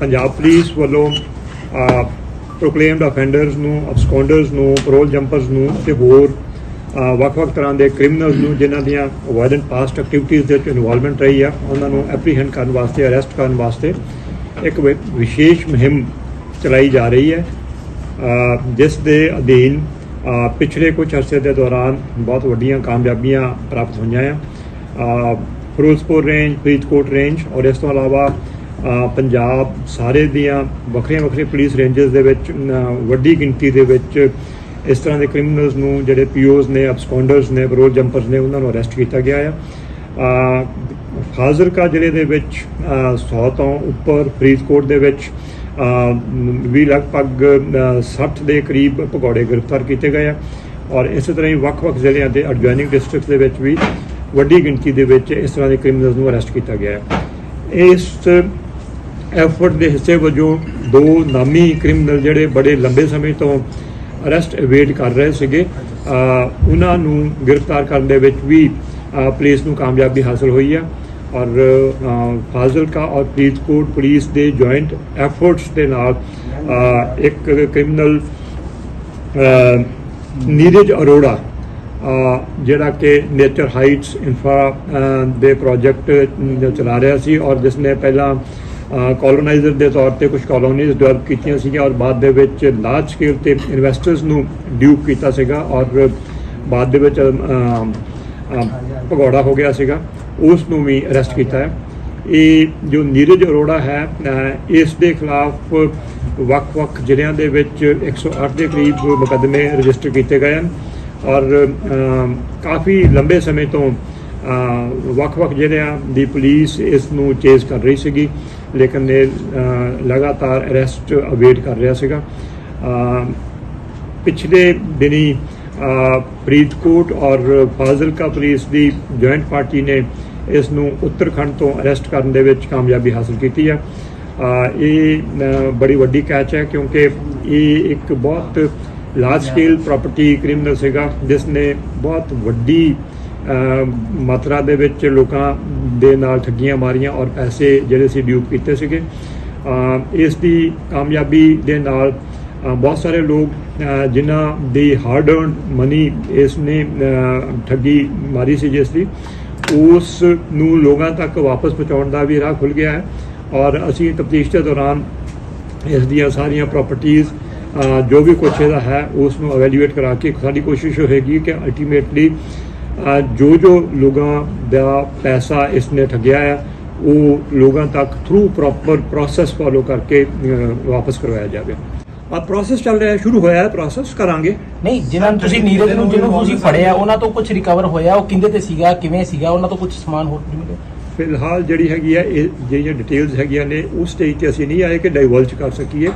Punjab police ਵੱਲੋਂ proclaimed offenders ਨੂੰ absconders ਨੂੰ ਪੈਰੋਲ ਜੰਪਰਸ ਨੂੰ ਤੇ ਹੋਰ ਵੱਖ-ਵੱਖ ਤਰ੍ਹਾਂ ਦੇ ਕ੍ਰਿਮੀਨਲਸ ਨੂੰ ਜਿਨ੍ਹਾਂ ਦੀਆਂ ਵਾਇਲੈਂਟ ਪਾਸਟ ਐਕਟੀਵਿਟੀਜ਼ ਦੇ ਵਿੱਚ ਇਨਵੋਲਵਮੈਂਟ ਰਹੀ ਆ, ਉਹਨਾਂ ਨੂੰ ਐਪਰੀਹੈਂਡ ਕਰਨ ਵਾਸਤੇ ਅਰੈਸਟ ਕਰਨ ਵਾਸਤੇ ਇੱਕ ਵਿ- ਵਿਸ਼ੇਸ਼ ਮੁਹਿੰਮ ਚਲਾਈ ਜਾ ਰਹੀ ਹੈ। ਜਿਸ ਦੇ ਅਧੀਨ ਪਿਛਲੇ ਕੁਝ ਅਰਸੇ ਦੇ ਦੌਰਾਨ ਬਹੁਤ ਵੱਡੀਆਂ ਕਾਮਯਾਬੀਆਂ ਪ੍ਰਾਪਤ ਹੋਈਆਂ ਆ। ਫਿਰੋਜ਼ਪੁਰ ਰੇਂਜ ਫਰੀਦਕੋਟ ਰੇਂਜ ਔਰ ਇਸ ਤੋਂ ਇਲਾਵਾ ਪੰਜਾਬ ਸਾਰੇ ਦੀਆਂ ਵੱਖਰੀਆਂ ਵੱਖਰੀਆਂ ਪੁਲਿਸ ਰੇਂਜਸ ਦੇ ਵਿੱਚ ਵੱਡੀ ਗਿਣਤੀ ਦੇ ਵਿੱਚ ਇਸ ਤਰ੍ਹਾਂ ਦੇ ਕ੍ਰਿਮੀਨਲਸ ਨੂੰ ਜਿਹੜੇ ਪੀਓਜ਼ ਨੇ ਅਬਸਕੌਂਡਰਸ ਨੇ ਬਰੋਡ ਜੰਪਰਸ ਨੇ ਉਹਨਾਂ ਨੂੰ ਅਰੈਸਟ ਕੀਤਾ ਗਿਆ ਆ। ਫਾਜ਼ਿਲਕਾ ਜ਼ਿਲ੍ਹੇ ਦੇ ਵਿੱਚ ਅ, 100 ਤੋਂ ਉੱਪਰ ਫਰੀਦਕੋਟ ਦੇ ਵਿੱਚ ਵੀ ਲਗਭਗ ਅ, 60 ਦੇ ਕਰੀਬ ਭਗੌੜੇ ਗ੍ਰਿਫਤਾਰ ਕੀਤੇ ਗਏ ਆ। ਔਰ ਇਸੇ ਤਰ੍ਹਾਂ ਹੀ ਵੱਖ-ਵੱਖ ਜ਼ਿਲ੍ਹਿਆਂ ਦੇ ਐਡਜੋਇਨਿੰਗ ਡਿਸਟ੍ਰਿਕਟਸ ਦੇ ਵਿੱਚ ਵੀ ਵੱਡੀ ਗਿਣਤੀ ਦੇ ਵਿੱਚ ਇਸ ਤਰ੍ਹਾਂ ਦੇ ਕ੍ਰਿਮੀਨਲਸ ਨੂੰ ਅਰੈਸਟ ਕੀਤਾ ਗਿਆ ਹੈ ਇਸ ਐਫਰਟ ਦੇ ਹਿੱਸੇ ਵਜੋਂ ਦੋ ਨਾਮੀ ਕ੍ਰਿਮੀਨਲ ਜਿਹੜੇ ਬੜੇ ਲੰਬੇ ਸਮੇਂ ਤੋਂ ਅਰੈਸਟ ਅਵੇਟ ਕਰ ਰਹੇ ਸੀਗੇ। ਉਹਨਾਂ ਨੂੰ ਗ੍ਰਿਫਤਾਰ ਕਰਨ ਦੇ ਵਿੱਚ ਵੀ ਪੁਲਿਸ ਨੂੰ ਕਾਮਯਾਬੀ ਹਾਸਲ ਹੋਈ ਹੈ ਔਰ ਫਾਜ਼ਿਲਕਾ ਔਰ ਫਰੀਦਕੋਟ ਪੁਲਿਸ ਦੇ ਜੁਆਇੰਟ ਐਫਰਟਸ ਦੇ ਨਾਲ ਇੱਕ ਕ੍ਰਿਮੀਨਲ ਨੀਰਜ ਅਰੋੜਾ ਜਿਹੜਾ ਕਿ ਨੇਚਰ ਹਾਈਟਸ ਇਨਫਰਾ ਦੇ ਪ੍ਰੋਜੈਕਟ ਚਲਾ ਰਿਹਾ ਸੀ। ਔਰ ਜਿਸ ਨੇ ਪਹਿਲਾਂ ਕੋਲੋਨਾਈਜ਼ਰ ਦੇ ਤੌਰ ਤੇ ਕੁਝ ਕਾਲੋਨੀਜ਼ ਡਿਵੈਲਪ ਕੀਤੀਆਂ ਸੀਗੀਆਂ ਔਰ ਬਾਅਦ ਦੇ ਵਿੱਚ ਲਾਰਜ ਸਕੇਲ ਤੇ ਇਨਵੈਸਟਰਸ ਨੂੰ ਡਿਊਪ ਕੀਤਾ ਸੀਗਾ ਔਰ ਬਾਅਦ ਦੇ ਵਿੱਚ ਭਗੌੜਾ ਹੋ ਗਿਆ ਸੀਗਾ ਉਸ ਨੂੰ ਵੀ ਅਰੈਸਟ ਕੀਤਾ ਹੈ। ਇਹ ਜੋ ਨੀਰਜ ਅਰੋੜਾ ਹੈ ਇਸ ਦੇ ਖਿਲਾਫ ਵੱਖ-ਵੱਖ ਜ਼ਿਲ੍ਹਿਆਂ ਦੇ ਵਿੱਚ 108 ਦੇ ਕਰੀਬ ਮੁਕੱਦਮੇ ਰਜਿਸਟਰ ਕੀਤੇ ਗਏ ਹਨ ਔਰ ਕਾਫੀ ਲੰਬੇ ਸਮੇਂ ਤੋਂ ਵੱਖ-ਵੱਖ ਜ਼ਿਲ੍ਹਿਆਂ ਦੀ ਪੁਲਿਸ ਇਸ ਨੂੰ ਚੇਸ ਕਰ ਰਹੀ ਸੀਗੀ। ਲੇਕਿਨ ਇਹ ਲਗਾਤਾਰ ਅਰੈਸਟ ਅਵੇਟ ਕਰ ਰਿਹਾ ਸੀਗਾ। ਪਿਛਲੇ ਦਿਨੀ ਫਰੀਦਕੋਟ ਔਰ ਫਾਜ਼ਿਲਕਾ ਪੁਲਿਸ ਦੀ ਜੁਆਇੰਟ ਪਾਰਟੀ ਨੇ ਇਸ ਨੂੰ ਉੱਤਰਖੰਡ ਤੋਂ ਅਰੈਸਟ ਕਰਨ ਦੇ ਵਿੱਚ ਕਾਮਯਾਬੀ ਹਾਸਲ ਕੀਤੀ ਹੈ ਇਹ ਬੜੀ ਵੱਡੀ ਕੈਚ ਹੈ ਕਿਉਂਕਿ ਇਹ ਇੱਕ ਬਹੁਤ ਲਾਰਜ ਸਕੇਲ ਪ੍ਰਾਪਰਟੀ ਕ੍ਰਿਮੀਨਲ ਸੀਗਾ, ਜਿਸ ਨੇ ਬਹੁਤ ਵੱਡੀ ਮਾਤਰਾ ਦੇ ਵਿੱਚ ਲੋਕਾਂ ਦੇ ਨਾਲ ਠੱਗੀਆਂ ਮਾਰੀਆਂ ਔਰ ਪੈਸੇ ਜਿਹੜੇ ਸੀ ਡਿਊਪ ਕੀਤੇ ਸੀਗੇ। ਇਸ ਦੀ ਕਾਮਯਾਬੀ ਦੇ ਨਾਲ ਬਹੁਤ ਸਾਰੇ ਲੋਕ ਜਿਨ੍ਹਾਂ ਦੀ ਹਾਰਡ ਅਰਨ ਮਨੀ ਇਸ ਨੇ ਠੱਗੀ ਮਾਰੀ ਸੀ ਜਿਸ ਦੀ, ਉਸ ਨੂੰ ਲੋਕਾਂ ਤੱਕ ਵਾਪਸ ਪਹੁੰਚਾਉਣ ਦਾ ਵੀ ਰਾਹ ਖੁੱਲ ਗਿਆ ਹੈ ਔਰ ਅਸੀਂ ਤਫਤੀਸ਼ ਦੇ ਦੌਰਾਨ ਇਸ ਦੀਆਂ ਸਾਰੀਆਂ ਪ੍ਰਾਪਰਟੀਆਂ ਜੋ ਵੀ ਕੁਛ ਇਹਦਾ ਹੈ, ਉਸ ਨੂੰ ਇਵੈਲੂਏਟ ਕਰਾ ਕੇ ਸਾਡੀ ਕੋਸ਼ਿਸ਼ ਹੋਏਗੀ ਕਿ ਅਲਟੀਮੇਟਲੀ ਜੋ ਜੋ ਲੋਕਾਂ ਦਾ ਪੈਸਾ ਇਸ ਨੇ ਠੱਗਿਆ ਹੈ ਉਹ ਲੋਕਾਂ ਤੱਕ ਥਰੂ ਪ੍ਰੋਪਰ ਪ੍ਰੋਸੈਸ ਫਾਲੋ ਕਰਕੇ ਵਾਪਸ ਕਰਵਾਇਆ ਜਾਵੇ। ਆ ਪ੍ਰੋਸੈਸ ਚੱਲ ਰਿਹਾ ਹੈ ਸ਼ੁਰੂ ਹੋਇਆ ਹੈ ਪ੍ਰੋਸੈਸ ਕਰਾਂਗੇ। ਨਹੀਂ ਜਿਨ੍ਹਾਂ ਨੂੰ ਤੁਸੀਂ ਨੀਰਜ ਨੂੰ ਜਿਹਨੂੰ ਤੁਸੀਂ ਫੜਿਆ ਉਹਨਾਂ ਤੋਂ ਕੁਝ ਰਿਕਵਰ ਹੋਇਆ ਉਹ ਕਿੰਦੇ ਤੇ ਸੀਗਾ ਕਿਵੇਂ ਸੀਗਾ ਉਹਨਾਂ ਤੋਂ ਕੁਝ ਸਮਾਨ ਹੋਰ ਵੀ ਮਿਲਿਆ? ਫਿਲਹਾਲ ਜਿਹੜੀ ਹੈਗੀ ਹੈ ਇਹ ਜਿਹੜੀਆਂ ਡਿਟੇਲਸ ਹੈਗੀਆਂ ਨੇ ਉਸ ਸਟੇਜ ਤੇ ਅਸੀਂ ਨਹੀਂ ਆਏ ਕਿ ਡਾਈਵਰਜ ਕਰ ਸਕੀਏ।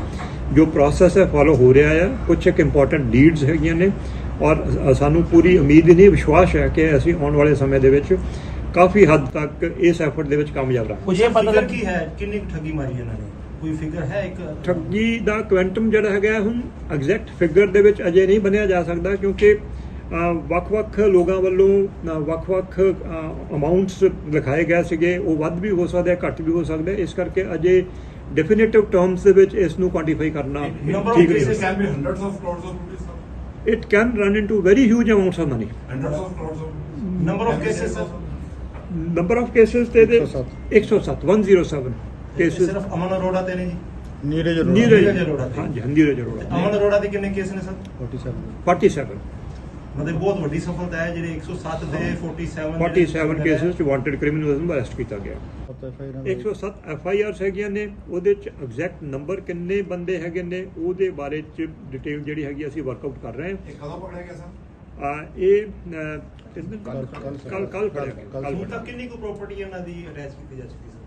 ਜੋ ਪ੍ਰੋਸੈਸ ਹੈ ਫਾਲੋ ਹੋ ਰਿਹਾ ਹੈ ਕੁਝ ਇੱਕ ਇੰਪੋਰਟੈਂਟ ਲੀਡਸ ਹੈਗੀਆਂ ਨੇ ਔਰ ਸਾਨੂੰ ਪੂਰੀ ਉਮੀਦ ਨਹੀਂ ਵਿਸ਼ਵਾਸ ਹੈ ਕਿ ਅਸੀਂ ਆਉਣ ਵਾਲੇ ਸਮੇਂ ਦੇ ਵਿੱਚ ਕਾਫੀ ਹੱਦ ਤੱਕ ਇਸ ਐਫਰਟ ਦੇ ਵਿੱਚ ਕਾਮਯਾਬ ਰਹਾਂਗੇ। ਕੁਝ ਇਹ ਪਤਾ ਲੱਗ ਕੀ ਹੈ? ਕਿੰਨੀ ਠੱਗੀ ਮਾਰੀ ਇਹਨਾਂ ਨੇ? ਕੋਈ ਫਿਗਰ ਹੈ ਇੱਕ? ਠੱਗੀ ਦਾ ਕੁਐਂਟਮ ਜਿਹੜਾ ਹੈਗਾ ਹੈ, ਹੁਣ ਐਗਜ਼ੈਕਟ ਫਿਗਰ ਦੇ ਵਿੱਚ ਅਜੇ ਨਹੀਂ ਬਣਿਆ ਜਾ ਸਕਦਾ ਕਿਉਂਕਿ ਵੱਖ-ਵੱਖ ਲੋਕਾਂ ਵੱਲੋਂ ਵੱਖ-ਵੱਖ ਅਮਾਉਂਟਸ ਲਿਖਾਏ ਗਏ ਸੀਗੇ। ਉਹ ਵੱਧ ਵੀ ਹੋ ਸਕਦੇ ਆ ਘੱਟ ਵੀ ਹੋ ਸਕਦੇ। ਇਸ ਕਰਕੇ ਅਜੇ ਡੈਫੀਨਿਟਿਵ ਟਰਮਸ ਦੇ ਵਿੱਚ ਇਸ ਨੂੰ ਕੁਆਂਟੀਫਾਈ ਕਰਨਾ ਠੀਕ ਨਹੀਂ it can run into very huge amounts of money. Hundreds of crores of number of cases, sir. Number of cases ਤੇ ਦੇ 107 107 ਕੇਸਸ ਸਿਰਫ ਅਮਨ ਅਰੋੜਾ ਤੇ ਨੇ ਜੀ ਨੀਰਜ ਅਰੋੜਾ ਨੀਰਜ ਅਰੋੜਾ ਹਾਂਜੀ ਨੀਰਜ ਅਰੋੜਾ ਅਮਨ ਅਰੋੜਾ ਦੇ ਕਿੰਨੇ ਕੇਸ ਨੇ ਸਰ 47 47 ਮਤਲਬ ਬਹੁਤ ਵੱਡੀ ਸਫਲਤਾ ਹੈ ਜਿਹੜੇ 107 ਦੇ 47 47 ਕੇसेस ਚ ਵਾਂਟਡ ਕ੍ਰਿਮੀਨਲਸ ਨੂੰ ਅਰੈਸਟ ਕੀਤਾ ਗਿਆ। 107 ਐਫ ਆਈ ਆਰਸ ਹੈਗੀਆਂ ਨੇ ਉਹਦੇ ਚ ਐਗਜ਼ੈਕਟ ਨੰਬਰ ਕਿੰਨੇ ਬੰਦੇ ਹੈਗੇ ਨੇ ਉਹਦੇ ਬਾਰੇ ਚ ਡਿਟੇਲ ਜਿਹੜੀ ਹੈਗੀ ਅਸੀਂ ਵਰਕਆਊਟ ਕਰ ਰਹੇ ਇਹ ਕਦੋਂ ਪਕੜਿਆ ਗਿਆ ਸਰ? ਹਾਂ ਆ ਇਹ ਕੱਲ ਕੱਲ ਕੱਲ ਕੱਲ ਹੁਣ ਤੱਕ ਕਿੰਨੀ ਕੁ ਪ੍ਰਾਪਰਟੀ ਇਹਨਾਂ ਦੀ ਅਟੈਚ ਕੀਤੀ ਜਾ ਚੁੱਕੀ ਸਰ?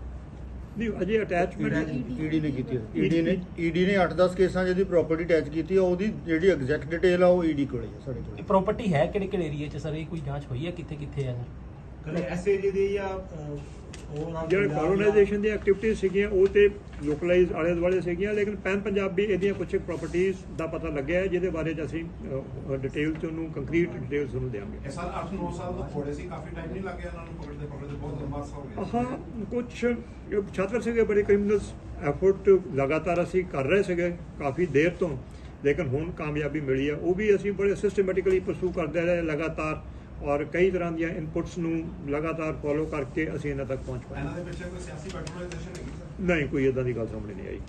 ਨਹੀਂ ਅਜੇ ਅਟੈਚਮੈਂਟ ਈਡੀ ਨੇ ਕੀਤੀ ਈਡੀ ਨੇ ਈਡੀ ਨੇ 8-10 ਕੇਸਾਂ ਜਿਹਦੀ ਪ੍ਰਾਪਰਟੀ ਅਟੈਚ ਕੀਤੀ ਆ ਉਹਦੀ ਜਿਹੜੀ ਐਗਜ਼ੈਕਟ ਡਿਟੇਲ ਆ ਉਹ ਈਡੀ ਕੋਲੇ ਆ ਸਾਡੇ ਕੋਲੇ। ਪ੍ਰਾਪਰਟੀ ਹੈ ਕਿਹੜੇ ਕਿਹੜੇ ਏਰੀਆ 'ਚ ਸਰ ਇਹ ਕੋਈ ਜਾਂਚ ਹੋਈ ਹੈ ਕਿੱਥੇ ਕਿੱਥੇ ਹੈ ਕੱਲੇ ਐਸ ਏਰੀਏ ਦੀ ਜਾਂ ਜਿਹੜੇ ਕੋਲੋਨਾਈਜੇਸ਼ਨ ਦੀਆਂ ਐਕਟੀਵਿਟੀਜ਼ ਸੀਗੀਆਂ ਉਹ ਤੇ ਲੋਕਲਾਈਜ਼ ਆਲੇ ਦੁਆਲੇ ਸੀਗੀਆਂ ਲੇਕਿਨ ਪੈਨ ਪੰਜਾਬੀ ਇਹਦੀਆਂ ਕੁਝ ਪ੍ਰਾਪਰਟੀਆਂ ਦਾ ਪਤਾ ਲੱਗਿਆ ਹੈ ਜਿਹਦੇ ਬਾਰੇ 'ਚ ਅਸੀਂ ਡਿਟੇਲ ਚ ਉਹਨੂੰ ਕੰਕਰੀਟ ਡਿਟੇਲਸ ਉਹਨੂੰ ਦੇਵਾਂਗੇ ਇਹ ਸਰ 8-9 ਸਾਲ ਤੋਂ ਥੋੜੇ ਸੀ ਕਾਫੀ ਟਾਈਮ ਨਹੀਂ ਲੱਗਿਆ ਇਹਨਾਂ ਨੂੰ ਪਕੜਦੇ ਪਕੜਦੇ ਬਹੁਤ ਲੰਬਾ ਸਾ ਹੋ ਗਿਆ ਹਾਂ ਕੁਝ ਛਾਤਰ ਸੀਗੇ ਬੜੇ ਕ੍ਰਿਮੀਨਲਸ ਐਫਰਟ ਲਗਾਤਾਰ ਅਸੀਂ ਕਰ ਰਹੇ ਸੀਗੇ ਕਾਫੀ ਦੇਰ ਤੋਂ ਲੇਕਿਨ ਹੁਣ ਕਾਮਯਾਬੀ ਮਿਲੀ ਹੈ। ਉਹ ਵੀ ਅਸੀਂ ਬੜੇ ਸਿਸਟਮੈਟਿਕਲੀ ਪਰਸੂ ਕਰਦੇ ਰਹੇ ਲਗਾਤਾਰ ਔਰ ਕਈ ਤਰ੍ਹਾਂ ਦੀਆਂ ਇਨਪੁਟਸ ਨੂੰ ਲਗਾਤਾਰ ਫੋਲੋ ਕਰਕੇ ਅਸੀਂ ਇਹਨਾਂ ਤੱਕ ਪਹੁੰਚ ਪਾਏ। ਇਹਨਾਂ ਦੇ ਪਿੱਛੇ ਕੋਈ ਸਿਆਸੀ ਪੈਟਰੋਲਾਈਜੇਸ਼ਨ ਹੈਗੀ ਸਰ ਨਹੀਂ ਕੋਈ ਇਦਾਂ ਦੀ ਗੱਲ ਸਾਹਮਣੇ ਨਹੀਂ ਆਈ।